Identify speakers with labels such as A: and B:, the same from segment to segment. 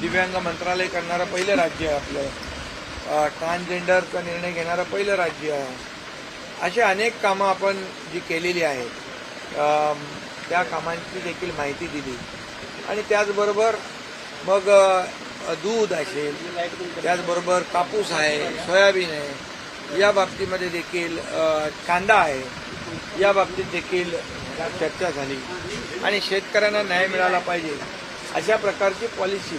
A: दिव्यांग मंत्रालय करणारं पहिलं राज्य आहे आपलं. ट्रान्सजेंडरचा निर्णय घेणारं पहिलं राज्य आहे. अशी अनेक कामं आपण जी केलेली आहेत त्या कामांची देखील माहिती दिली. आणि त्याचबरोबर मग दूध असेल त्याचबरोबर कापूस आहे सोयाबीन आहे या बाबतीमध्ये देखील कांदा आहे या बाबतीत देखील चर्चा झाली. आणि शेतकऱ्यांना न्याय मिळाला पाहिजे. अशा प्रकारची पॉलिसी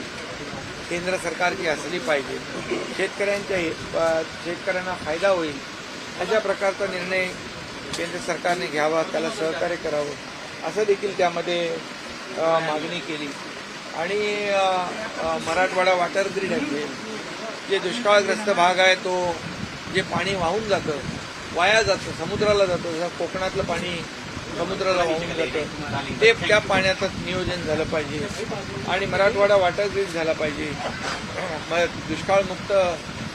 A: केंद्र सरकारची असली पाहिजे. शेतकऱ्यांच्या शेतकऱ्यांना फायदा होईल. अशा प्रकारचा निर्णय केंद्र सरकारने घ्यावा त्याला सहकार्य करावं. असं देखील त्यामध्ये मागणी केली. आणि मराठवाडा वॉटर ग्रीड असेल जे दुष्काळग्रस्त भाग आहे तो जे पाणी वाहून जातं वाया जातं समुद्राला जातं जसं कोकणातलं पाणी समुद्राला वाहून जातं. ते त्या पाण्याचं नियोजन झालं पाहिजे. आणि मराठवाडा वॉटर झाला पाहिजे. मग दुष्काळमुक्त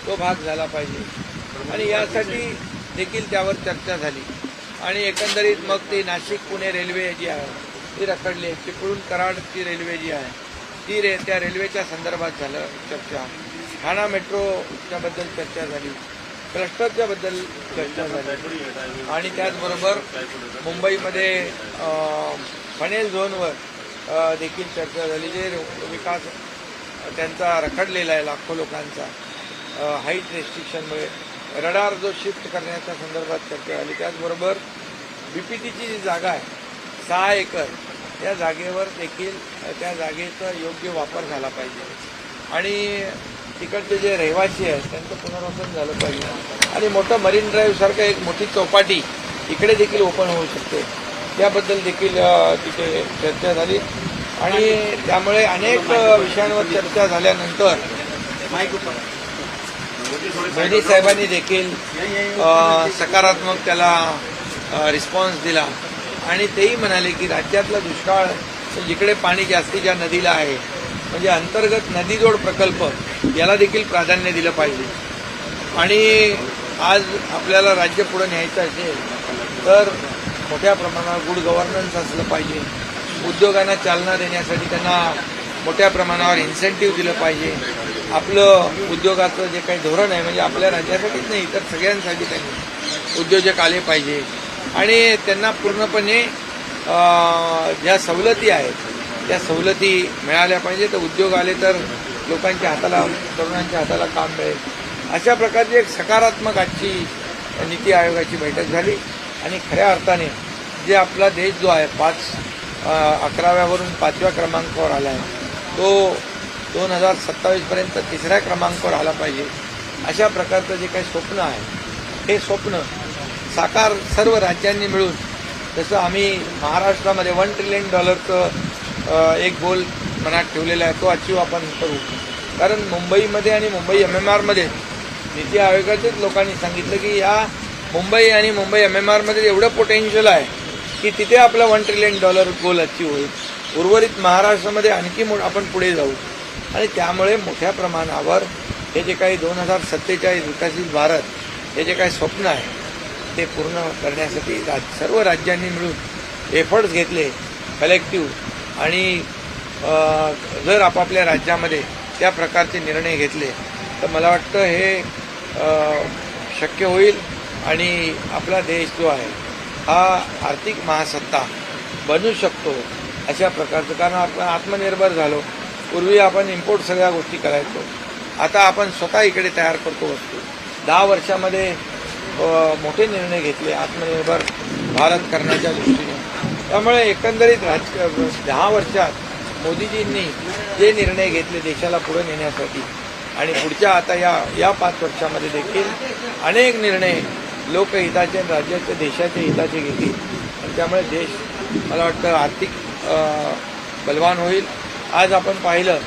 A: तो भाग झाला पाहिजे. आणि यासाठी देखील त्यावर चर्चा झाली. आणि एकंदरीत मग ती नाशिक पुणे रेल्वे जी आहे ती रखडली. आहे चिपळूण कराडची रेल्वे जी आहे ती रे त्या रेल्वेच्या संदर्भात झालं चर्चा. ठाणा मेट्रोच्याबद्दल चर्चा झाली. क्लस्टरच्या चर्चा झाली. आणि त्याचबरोबर मुंबईमध्ये फनेल झोनवर देखील चर्चा झाली जे विकास त्यांचा रखडलेला आहे लाखो लोकांचा. हाईट रेस्ट्रिक्शनमुळे रडार जो शिफ्ट करण्याच्या संदर्भात चर्चा झाली. त्याचबरोबर बीपीटीची जी जागा आहे सहा एकर त्या जागेवर देखील त्या जागेचा योग्य वापर झाला पाहिजे. आणि तिकडचे जे रहिवासी आहेत त्यांचं पुनर्वसन झालं पाहिजे. आणि मोठं मरीन ड्राईव्ह सारखं एक मोठी चौपाटी इकडे देखील ओपन होऊ शकते. त्याबद्दल देखील तिथे चर्चा झाली. आणि त्यामुळे अनेक विषयांवर चर्चा झाल्यानंतर मोदी साहेबांनी देखील सकारात्मक त्याला रिस्पॉन्स दिला. आणि तेही म्हणाले की राज्यातला दुष्काळ जिकडे पाणी जास्तीच्या नदीला आहे. म्हणजे अंतर्गत नदीजोड प्रकल्प याला देखील प्राधान्य दिलं पाहिजे. आणि आज आपल्याला राज्य पुढे न्यायचं असेल तर मोठ्या प्रमाणावर गुड गव्हर्नन्स असलं पाहिजे. उद्योगांना चालना देण्यासाठी त्यांना मोठ्या प्रमाणावर इन्सेंटिव्ह दिलं पाहिजे. आपलं उद्योगाचं जे काही धोरण आहे म्हणजे आपल्या राज्यासाठीच नाही तर सगळ्यांसाठी त्यांनी उद्योजक आले पाहिजे. आणि त्यांना पूर्णपणे ज्या सवलती आहेत त्या सवलती मिळाल्या पाहिजे तर उद्योग आले तर लोकांच्या हाताला तरुणांच्या हाताला काम मिळेल. अशा प्रकारची एक सकारात्मक आजची नीती आयोगाची बैठक झाली. आणि खऱ्या अर्थाने जे आपला देश जो आहे पाच अकराव्यावरून पाचव्या क्रमांकावर आला आहे तो दोन हजार सत्तावीसपर्यंत तिसऱ्या क्रमांकावर आला पाहिजे. अशा प्रकारचं जे काही स्वप्न आहे हे स्वप्न साकार सर्व राज्यांनी मिळून जसं आम्ही महाराष्ट्रामध्ये वन ट्रिलियन डॉलरचं एक गोल मनात ठेवलेला आहे तो अचीव आपण करू. कारण मुंबईमध्ये आणि मुंबई एम एम आरमध्ये नीती आयोगाच्याच लोकांनी सांगितलं की या मुंबई आणि मुंबई एम एम आरमध्ये एवढं पोटेन्शियल आहे की तिथे आपला one trillion dollar goal achieve होईल. उर्वरित महाराष्ट्रामध्ये आणखी आपण पुढे जाऊ. आणि त्यामुळे मोठ्या प्रमाणावर हे जे काही दोन हजार सत्तेचाळीस विकसित भारत हे जे काही स्वप्न आहे ते पूर्ण करण्यासाठी राज सर्व राज्यांनी मिळून एफर्ट्स घेतले कलेक्टिव्ह आणि जर आपापल्या राज्यामध्ये त्या प्रकारचे निर्णय घेतले तर मला वाटतं हे शक्य होईल आणि आपला देश जो आहे हा आर्थिक महासत्ता बनू शकतो अशा प्रकारचं. कारण आपण आत्मनिर्भर झालो पूर्वी आपण इम्पोर्ट सगळ्या गोष्टी करायचो. आता आपण स्वतः इकडे तयार करतो वस्तू. दहा वर्षामध्ये मोठे निर्णय घेतले आत्मनिर्भर भारत करण्याच्या दृष्टीने. त्यामुळे एकंदरीत राज दहा वर्षात मोदीजींनी जे निर्णय घेतले देशाला पुढे नेण्यासाठी आणि पुढच्या आता या या पाच वर्षामध्ये देखील अनेक निर्णय लोकहिताचे आणि राज्याच्या देशाच्या हिताचे घेतील. आणि त्यामुळे देश मला वाटतं आर्थिक बलवान होईल. आज आपण पाहिलं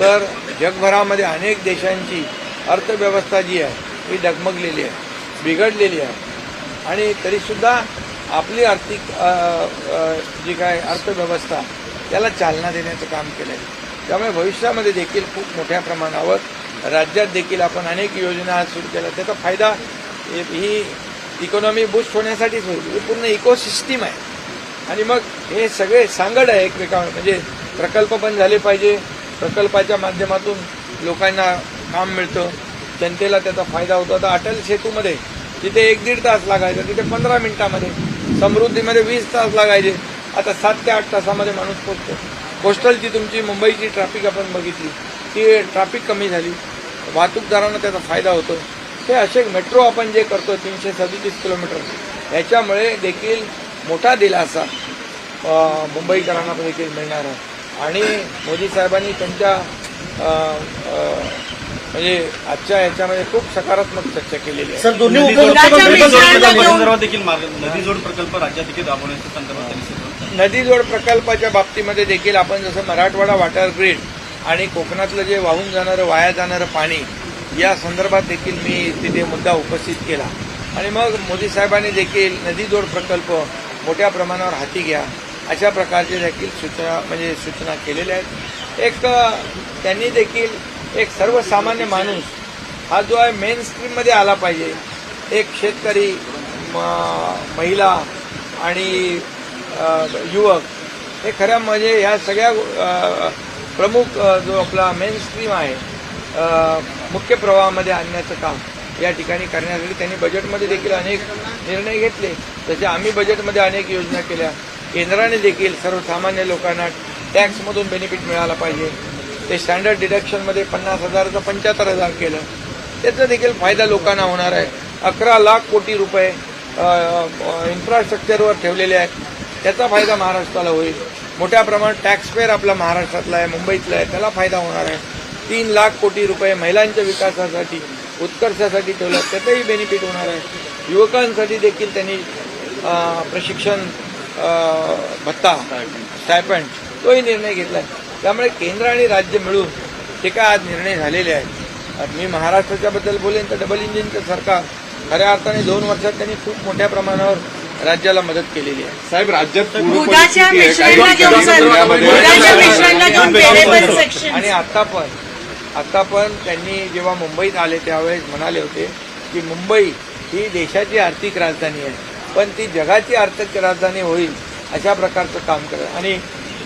A: तर जगभरामध्ये अनेक देशांची अर्थव्यवस्था जी आहे ही डगमगलेली आहे बिघडलेली आहे. आणि तरीसुद्धा आपली आर्थिक जी काय अर्थव्यवस्था त्याला चालना देण्याचं काम केलं आहे त्यामुळे भविष्यामध्ये देखील खूप मोठ्या प्रमाणावर राज्यात देखील आपण अनेक योजना आज सुरू केल्या. त्याचा फायदा ही इकॉनॉमी बूस्ट होण्यासाठीच होईल. ही पूर्ण इकोसिस्टीम आहे. आणि मग हे सगळे सांगड आहे एकमेकांवर. म्हणजे प्रकल्प पण झाले पाहिजे. प्रकल्पाच्या माध्यमातून लोकांना काम मिळतं. जनतेला त्याचा फायदा होतो. आता अटल सेतूमध्ये तिथे एक दीड तास लागायचा. तिथे पंधरा मिनिटामध्ये समृद्धीमध्ये वीस तास लागायचे. आता सात ते आठ तासामध्ये माणूस पोचतो कोस्टलची तुमची मुंबईची ट्रॅफिक आपण बघितली. ती ट्रॅफिक कमी झाली. वाहतूकदारांना त्याचा फायदा होतो. हे असे मेट्रो आपण जे करतो तीनशे सदतीस किलोमीटर याच्यामुळे देखील मोठा दिलासा मुंबईकरांना देखील मिळणार आहे. आणि मोदी साहेबांनी त्यांच्या म्हणजे आजच्या याच्यामध्ये खूप सकारात्मक चर्चा केलेली आहे.
B: सर दोन्ही
C: केंद्राच्या
B: उपमुख्यमंत्री
C: विषयांना घेऊन-
D: संदर्भात देखील मार्ग नदी जोड प्रकल्प राज्यात देखील राबवण्याच्या संदर्भात त्यांनी सांगितलं.
A: नदी जोड प्रकल्पाच्या बाबतीमध्ये देखील आपण जसं मराठवाडा वॉटर ग्रीड आणि कोकणातलं जे वाहून जाणारं वाया जाणारं पाणी या संदर्भात देखील मी तिथे मुद्दा उपस्थित केला. आणि मग मोदी साहेबांनी देखील नदी जोड प्रकल्प मोठ्या प्रमाणावर हाती घ्या अशा प्रकारचे देखील सूचना म्हणजे सूचना केलेल्या आहेत. एक त्यांनी देखील एक सर्वसामान्य माणूस हा जो आहे मेन स्ट्रीममध्ये आला पाहिजे. एक शेतकरी म- महिला आणि युवक. हे खऱ्या म्हणजे ह्या सगळ्या प्रमुख जो आपला मेन स्ट्रीम आहे मुख्य प्रवाहामध्ये आणण्याचं काम या ठिकाणी करण्यासाठी त्यांनी बजेटमध्ये देखील अनेक निर्णय घेतले. तसे आम्ही बजेटमध्ये अनेक योजना केल्या. केंद्राने देखील सर्वसामान्य लोकांना टॅक्समधून बेनिफिट मिळाला पाहिजे. ते स्टँडर्ड डिडक्शनमध्ये पन्नास हजाराचं पंच्याहत्तर हजार केलं. त्याचा देखील फायदा लोकांना होणार आहे. अकरा लाख कोटी रुपये इन्फ्रास्ट्रक्चरवर ठेवलेले आहेत. त्याचा फायदा महाराष्ट्राला होईल. मोठ्या प्रमाणात टॅक्सपेअर आपला महाराष्ट्रातला आहे मुंबईतला आहे त्याला फायदा होणार आहे. तीन लाख कोटी रुपये महिलांच्या विकासासाठी उत्कर्षासाठी ठेवलं त्याचंही बेनिफिट होणार आहे. युवकांसाठी देखील त्यांनी प्रशिक्षण भत्ता स्टायपंड तोही निर्णय घेतला आहे त्यामुळे केंद्र आणि राज्य मिळून जे काय आज निर्णय झालेले आहेत? मी महाराष्ट्राच्याबद्दल बोलेन तर डबल इंजिनचं सरकार खऱ्या अर्थाने दोन वर्षात त्यांनी खूप मोठ्या प्रमाणावर राज्याला मदत केलेली आहे.
E: साहेब राज्यात
A: आणि आता पण आता पण त्यांनी जेव्हा मुंबईत आले त्यावेळेस म्हणाले होते की मुंबई ही देशाची आर्थिक राजधानी आहे पण ती जगाची आर्थिक राजधानी होईल अशा प्रकारचं काम करत आणि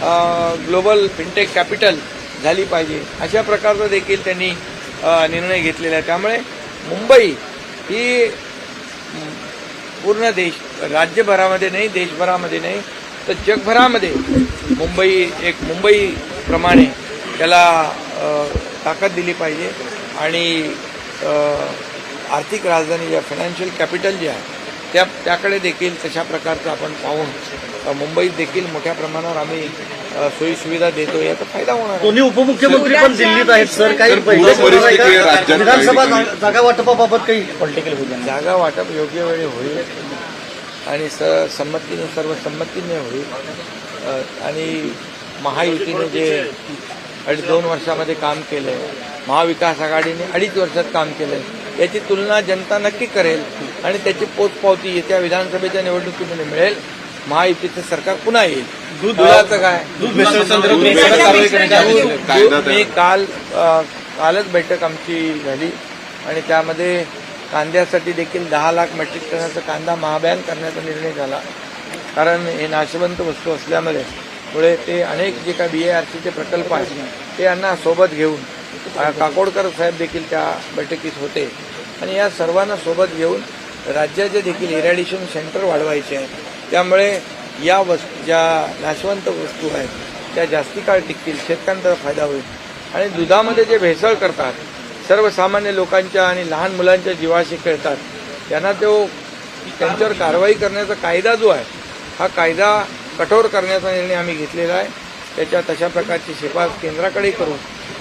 A: ग्लोबल फिनटेक कॅपिटल झाली पाहिजे. अशा प्रकारचा देखील त्यांनी निर्णय घेतलेला आहे. त्यामुळे मुंबई ही पूर्ण देश राज्यभरामध्ये नाही देशभरामध्ये नाही तर जगभरामध्ये मुंबई एक मुंबईप्रमाणे त्याला ताकद दिली पाहिजे. आणि आर्थिक राजधानी ज्या फायनान्शियल कॅपिटल जे आहे त्या त्याकडे देखील तशा प्रकारचं आपण पाहून मुंबईत देखील मोठ्या प्रमाणावर आम्ही अ, सोयीसुविधा देतो याचा फायदा होणार आहे.
B: दोन्ही उपमुख्यमंत्री पण दिल्लीत आहेत सर. काही विधानसभा जागा वाटपाबाबत काही पॉलिटिकल होईल
A: जागा वाटप योग्य वेळी होईल आणि स संमतीने सर्व संमतीने होईल. आणि महायुतीने जे अडीच दोन वर्षामध्ये काम केलं आहे महाविकास आघाडीने अडीच वर्षात काम केलं आहे याची तुलना जनता नक्की करेल आणि त्याची पोचपावती येत्या विधानसभेच्या निवडणुकीमध्ये मिळेल. महायुतीचं सरकार पुन्हा येईल. दुधाचं काय?
D: दूध आहे.
E: कायदा
A: मी काल कालच बैठक आमची झाली. आणि त्यामध्ये कांद्यासाठी देखील दहा लाख मेट्रिक टनाचा कांदा महाबॅन करण्याचा निर्णय झाला. कारण हे नाशवंत वस्तू असल्यामुळे पुढे ते अनेक जे काय बी ए आर सीचे प्रकल्प आहेत ते यांना सोबत घेऊन काकोडकर साहेब देखील त्या बैठकीत होते. आणि या सर्वांना सोबत घेऊन राज्याचे देखील इरॅडिशन सेंटर वाढवायचे आहे त्यामुळे या वस्तू ज्या नाशवंत वस्तू आहेत त्या जास्ती काळ टिकतील शेतकऱ्यांचा फायदा होईल. आणि दुधामध्ये जे भेसळ करतात सर्वसामान्य लोकांच्या आणि लहान मुलांच्या जीवाशी खेळतात त्यांना तो त्यांच्यावर कारवाई करण्याचा कायदा जो आहे हा कायदा कठोर करण्याचा निर्णय आम्ही घेतलेला आहे. त्याच्या तशा प्रकारची शिफारस केंद्राकडे करू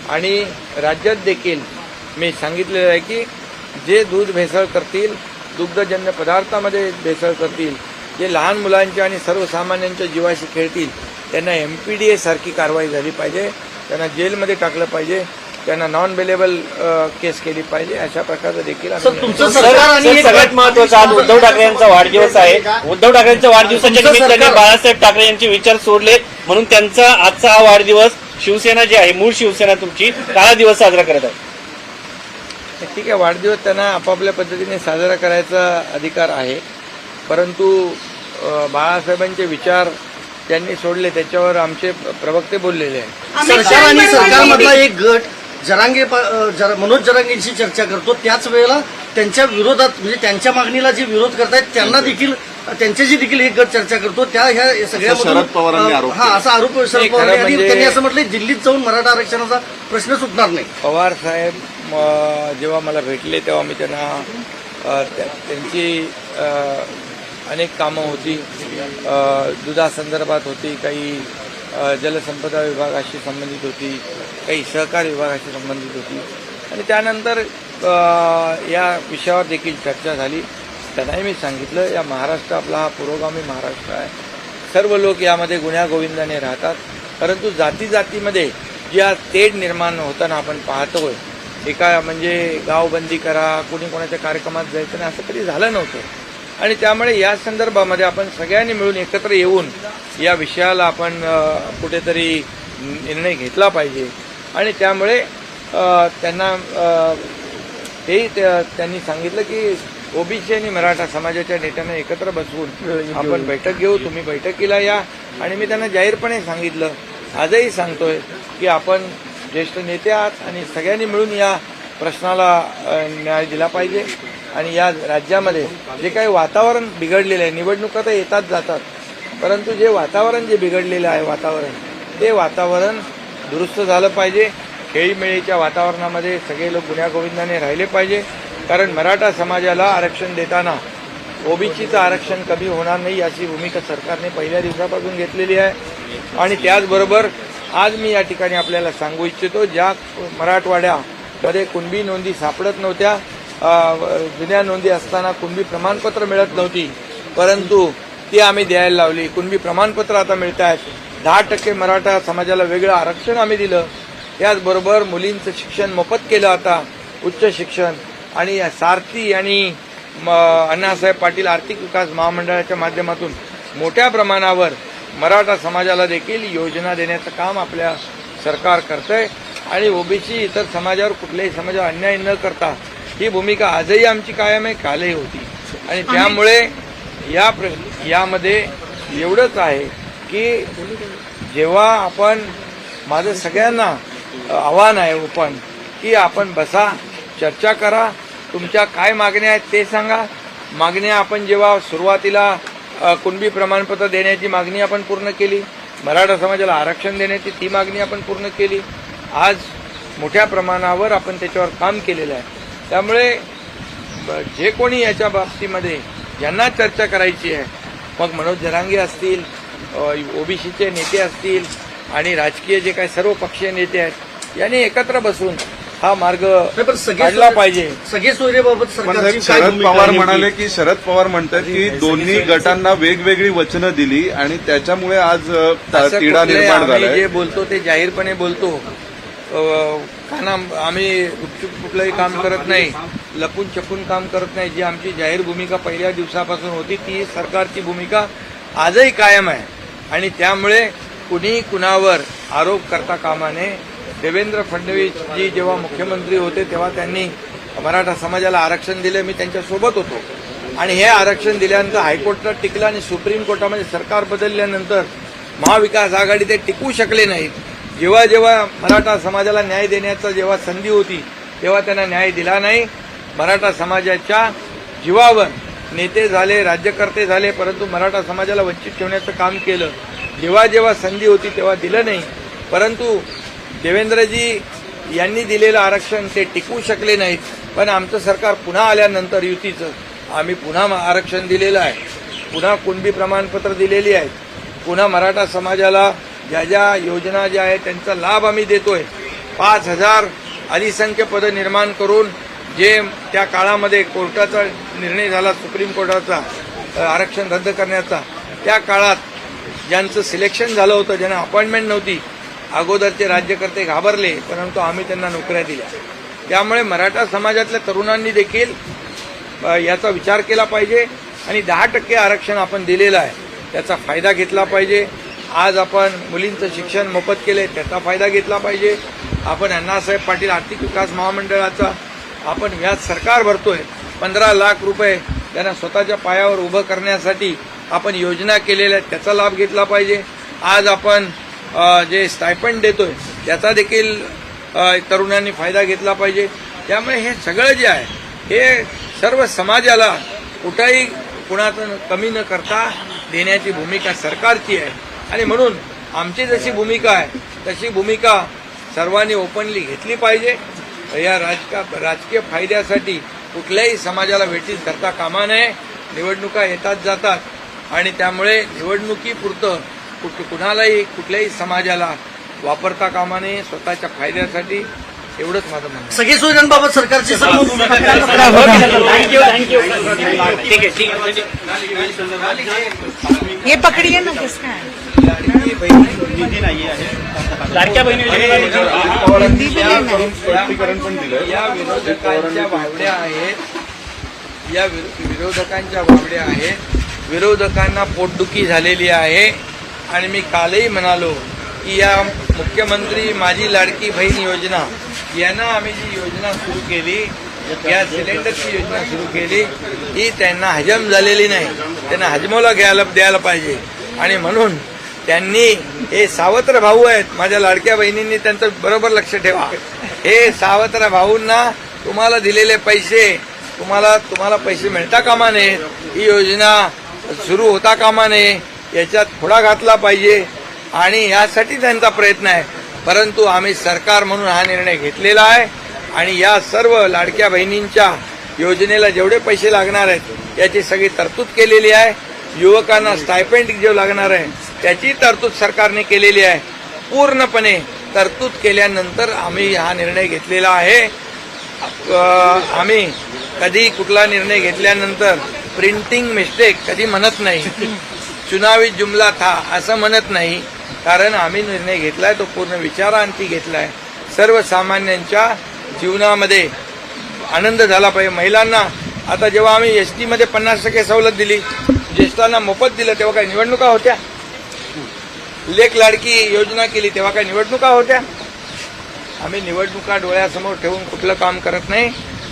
A: आणि राज्यात देखील मी सांगितलेलं आहे की जे दूध भेसळ करतील दुग्धजन्य पदार्थामध्ये भेसळ करतील जे लहान मुलांच्या आणि सर्वसामान्यांच्या जीवाशी खेळतील त्यांना एम पी डी ए सारखी कारवाई झाली पाहिजे त्यांना जेलमध्ये टाकलं पाहिजे त्यांना नॉन बेलेबल केस केली पाहिजे अशा प्रकारचं देखील
F: सगळ्यात महत्वाचं आज उद्धव ठाकरे यांचा वाढदिवस आहे. उद्धव ठाकरेंच्या वाढदिवसाच्या निमित्ताने बाळासाहेब ठाकरे यांचे विचार सोडले म्हणून त्यांचा आजचा हा वाढदिवस शिवसेना जी आहे मूळ शिवसेना तुमची काळा दिवस साजरा करत आहे.
A: ठीक आहे वाढदिवस त्यांना आपापल्या पद्धतीने साजरा करायचा अधिकार आहे. परंतु बाळासाहेबांचे विचार ज्यांनी सोडले त्याच्यावर आमचे प्रवक्ते बोललेले आहेत.
B: सरकार आणि सरकारमधला एक गट जरांगे जरा- मनोज जरांगेंशी चर्चा करतो. त्याच वेळेला त्यांच्या विरोधात म्हणजे त्यांच्या मागणीला जे विरोध करतायत त्यांना देखील त्यांच्याशी देखील एक गट चर्चा करतो. त्या ह्या सगळ्या
D: शरद पवारांनी आरोप
B: हा असा आरोप शरद पवार
A: म्हणजे-
B: त्यांनी असं म्हटलं दिल्लीत जाऊन मराठा आरक्षणाचा प्रश्न सुटणार नाही.
A: पवार साहेब म, जेव्हा मला भेटले तेव्हा मी त्यांना त्यांची अनेक कामं होती. दुधासंदर्भात होती काही जलसंपदा विभागाशी संबंधित होती काही सहकार विभागाशी संबंधित होती. आणि त्यानंतर या विषयावर देखील चर्चा झाली. त्यांनाही मी सांगितलं या महाराष्ट्र आपला हा पुरोगामी महाराष्ट्र आहे. सर्व लोक यामध्ये गुण्यागोविंदाने राहतात. परंतु जाती जातीमध्ये जी आज तेढ निर्माण होताना आपण पाहतोय एका म्हणजे गावबंदी करा कोणी कोणाच्या कार्यक्रमात जायचं नाही असं कधी झालं नव्हतं. आणि त्यामुळे या संदर्भामध्ये आपण सगळ्यांनी मिळून एकत्र येऊन या विषयाला आपण कुठेतरी निर्णय घेतला पाहिजे. आणि त्यामुळे त्यांना अ, त्या- त्यांनी सांगितलं की ओबीसी आणि मराठा समाजाच्या नेत्यांना एकत्र बसवून आपण बैठक घेऊ तुम्ही बैठकीला या. आणि मी त्यांना जाहीरपणे सांगितलं आजही सांगतोय की आपण ज्येष्ठ नेते आहात आणि सगळ्यांनी मिळून या. प्रश्नाला न्याय दिला पाहिजे. आणि या राज्यामध्ये जे काही वातावरण बिघडलेलं आहे निवडणुका तर येतात जातात. परंतु जे वातावरण जे बिघडलेलं आहे वातावरण ते वातावरण दुरुस्त झालं पाहिजे. खेळीमेळीच्या वातावरणामध्ये सगळे लोक गुण्यागोविंदाने राहिले पाहिजे. कारण मराठा समाजाला आरक्षण देताना ओबीसीचं आरक्षण कमी होणार नाही याची भूमिका सरकारने पहिल्या दिवसापासून घेतलेली आहे. आणि त्याचबरोबर आज मी या ठिकाणी आपल्याला सांगू इच्छितो ज्या मराठवाड्या मध्ये कुणबी नोंदी सापडत नव्हत्या. जुन्या नोंदी असताना कुणबी प्रमाणपत्र मिळत नव्हती. परंतु ती आम्ही द्यायला लावली. कुणबी प्रमाणपत्र आता मिळत आहेत दहा टक्के मराठा समाजाला वेगळं आरक्षण आम्ही दिलं. त्याचबरोबर मुलींचं शिक्षण मोफत केलं आता उच्च शिक्षण. आणि सारथी आणि म, अण्णासाहेब पाटील आर्थिक विकास महामंडळाच्या माध्यमातून मोठ्या प्रमाणावर मराठा समाजाला देखील योजना देण्याचं काम आपल्या सरकार करतंय. आणि ओबीसी इतर समाजावर कुठल्याही समाजावर अन्याय न करता ही भूमिका आजही आमची कायम आहे कालही होती. आणि त्यामुळे या प्र यामध्ये एवढंच आहे की जेव्हा आपण माझं सगळ्यांना आव्हान आहे ओपन की आपण बसा चर्चा करा तुमच्या काय मागण्या आहेत ते सांगा. मागण्या आपण जेव्हा सुरुवातीला कुणबी प्रमाणपत्र देण्याची मागणी आपण पूर्ण केली मराठा समाजाला आरक्षण देण्याची ती मागणी आपण पूर्ण केली आज मोठ्या प्रमाणावर आपण त्याच्यावर काम केलेलं आहे. त्यामुळे जे कोणी याच्या बाबतीमध्ये ज्यांना चर्चा करायची आहे मग मनोज जरांगे असतील ओबीसीचे नेते असतील आणि राजकीय जे काही सर्व पक्षीय नेते आहेत यांनी एकत्र बसून हा मार्ग काढला पाहिजे.
B: सगळे सोयरेबाबत
E: शरद पवार? म्हणाले की शरद पवार म्हणतात की दोन्ही गटांना वेगवेगळी वचनं दिली आणि त्याच्यामुळे आज अ, ता-
A: असं
E: तिढा
A: कुठले
E: निर्माण झालाय.
A: जे बोलतो ते जाहीरपणे बोलतो. खाना आम्ही गुपचूप कुठलंही काम करत नाही. लपून छपून काम करत नाही. जी आमची जाहीर भूमिका पहिल्या दिवसापासून होती ती सरकारची भूमिका आजही कायम आहे. आणि त्यामुळे कुणी कुणावर आरोप करता कामाने देवेंद्र देवेंद्र फडणवीसजी जेव्हा मुख्यमंत्री होते तेव्हा त्यांनी मराठा समाजाला आरक्षण दिले मी त्यांच्यासोबत होतो. आणि हे आरक्षण दिल्यानंतर हायकोर्टात टिकलं आणि सुप्रीम कोर्टामध्ये सरकार बदलल्यानंतर महाविकास आघाडी ते टिकू शकले नाहीत. जेव्हा जेव्हा मराठा समाजाला न्याय देण्याचा जेव्हा संधी होती तेव्हा त्यांना न्याय दिला नाही. मराठा समाजाच्या जीवावर नेते झाले राज्यकर्ते झाले परंतु मराठा समाजाला वंचित ठेवण्याचं काम केलं. जेव्हा जेव्हा संधी होती तेव्हा दिलं नाही. परंतु देवेंद्रजी यांनी दिलेलं आरक्षण ते टिकवू शकले नाहीत. पण आमचं सरकार पुन्हा आल्यानंतर युतीचं आम्ही पुन्हा आरक्षण दिलेलं आहे. पुन्हा कुणबी प्रमाणपत्र दिलेली आहेत पुन्हा मराठा समाजाला ज्या ज्या योजना ज्या आहेत त्यांचा लाभ आम्ही देतोय. पाच हजार अधिसंख्य पदं निर्माण करून जे त्या काळामध्ये कोर्टाचा निर्णय झाला सुप्रीम कोर्टाचा आरक्षण रद्द करण्याचा त्या काळात ज्यांचं सिलेक्शन झालं होतं ज्यांना अपॉइंटमेंट नव्हती अगोदरचे राज्यकर्ते घाबरले परंतु आम्ही त्यांना नोकऱ्या दिल्या. त्यामुळे मराठा समाजातल्या तरुणांनी देखील याचा विचार केला पाहिजे आणि दहा टक्के आरक्षण आपण दिलेलं आहे. त्याचा फायदा घेतला पाहिजे. आज आपण मुलींचं शिक्षण मोफत केले त्याचा फायदा घेतला पाहिजे. आपण अण्णासाहेब पाटील आर्थिक विकास महामंडळाचा आपण व्याज सरकार भरतोय. पंधरा लाख रुपये त्यांना स्वतःच्या पायावर उभं करण्यासाठी आपण योजना केलेल्या आहेत त्याचा लाभ घेतला पाहिजे. आज आपण जे स्टायपंड देतोय त्याचा देखील तरुणांनी फायदा घेतला पाहिजे. त्यामुळे हे सगळं जे आहे हे सर्व समाजाला कुठंही कुणाचं कमी न करता देण्याची भूमिका सरकारची आहे. आणि म्हणून आमची जशी भूमिका आहे तशी भूमिका सर्वांनी ओपनली घेतली पाहिजे. या राजका राजकीय फायद्यासाठी कुठल्याही समाजाला वेटीस धरता कामा नये. निवडणुका येतात जातात. आणि त्यामुळे निवडणुकीपुरतं कुठ कुणालाही कुठल्याही समाजाला वापरता कामा नये. स्वतःच्या फायद्यासाठी एवढंच माझं म्हणणं.
B: सगळे सुविधांबाबत सरकारची सर्व भूमिका
F: थँक्यू थँक्यू. ठीक आहे ठीक आहे.
C: हे पकडिये ना है
D: निधी नाही आहे
F: लाडक्या बहिणी
C: है
E: स्पष्टीकरण पण
A: या विरोधकांच्या वावड्या आहेत. या विरो- विरोधकांच्या वावड्या आहेत. विरोधकांना पोटदुखी झालेली आहे. आणि मी कालही म्हणालो की या मुख्यमंत्री माझी लाडकी बहीण योजना यांना आम्ही जी योजना सुरू केली या सिलेंडरची योजना सुरू केली ही त्यांना हजम झालेली नाही. त्यांना हजमोला घ्यायला द्यायला पाहिजे. आणि म्हणून त्यांनी हे सावत्र भाऊ आहेत माझ्या लाडक्या बहिणींनी त्यांचं बरोबर लक्ष ठेवा. हे सावत्र भाऊंना तुम्हाला दिलेले पैसे तुम्हाला तुम्हाला पैसे मिळता कामा नये. ही योजना सुरू होता कामा नये. याच्यात थोडा घातला पाहिजे. आणि यासाठी त्यांचा प्रयत्न आहे. परंतु आम्ही सरकार म्हणून हा निर्णय घेतलेला आहे आणि या सर्व लाडक्या बहिणींच्या योजनेला जेवढे पैसे लागणार आहेत याची सगळी तरतूद केलेली आहे. युवकांना स्टायपेंड जो लागणार आहे त्याची तरतूद सरकारने केलेली आहे. पूर्णपणे तरतूद केल्यानंतर आम्ही हा निर्णय घेतलेला आहे. आम्ही कधी कुठला निर्णय घेतल्यानंतर प्रिंटिंग मिस्टेक कधी म्हणत नाही. चुनावी जुमला था असं म्हणत नाही. कारण आम्ही निर्णय घेतलाय तो पूर्ण विचारांती घेतलाय. सर्वसामान्यांच्या जीवनामध्ये आनंद झाला पाहिजे. महिलांना आता जेव्हा आम्ही एस टीमध्ये पन्नास टक्के सवलत दिली ज्येष्ठांना मोफत दिलं तेव्हा काही निवडणुका होत्या? लेख लाडकी योजना केली तेव्हा काही निवडणुका होत्या? आम्ही निवडणुका डोळ्यासमोर ठेवून कुठलं काम करत नाही.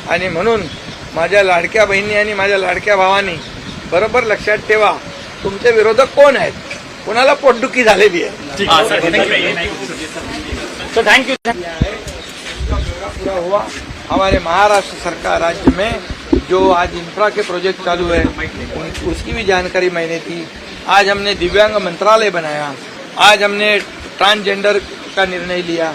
A: आणि म्हणून माझ्या लाडक्या बहिणी आणि माझ्या लाडक्या भावांनी बरोबर लक्षात ठेवा तुमचे विरोधक कोण आहेत? कोणाला पोटदुखी झालेली आहे.
F: सो यू
A: पूरा हुआ हमारे महाराष्ट्र सरकार राज्य में जो आज इंफ्रा के प्रोजेक्ट चालू है उसकी भी जानकारी मैंने थी आज हमने दिव्यांग मंत्रालय बनाया। आज हमने ट्रांसजेंडर का निर्णय लिया।